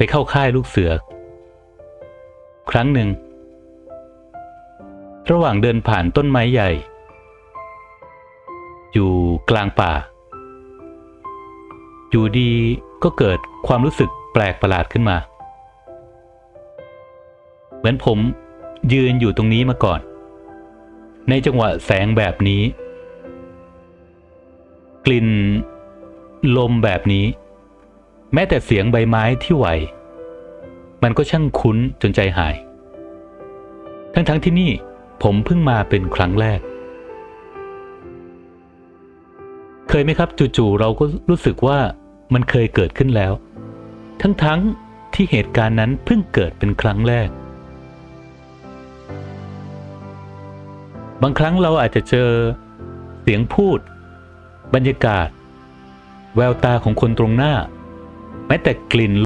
ไปเข้าค่ายลูกเสือ ครั้งหนึ่ง ระหว่างเดินผ่านต้นไม้ใหญ่ อยู่กลางป่า อยู่ดีก็เกิดความรู้สึกแปลกประหลาดขึ้นมา เหมือนผมยืนอยู่ตรงนี้มาก่อน ในจังหวะแสงแบบนี้ กลิ่นลมแบบนี้ แม้แต่เสียงใบไม้ที่ไหว มันก็ช่างคุ้นจนใจหาย ทั้งๆทที่นี่ผมเพิ่งมาเป็นครั้งแรก เคยไหมครับจู่ๆเราก็รู้สึกว่ามันเคยเกิดขึ้นแล้ว ทั้งๆที่เหตุการณ์นั้นเพิ่งเกิดเป็นครั้งแรก บางครั้งเราอาจจะเจอเสียงพูด บรรยากาศ แววตาของคนตรงหน้า แม้แต่กลิ่น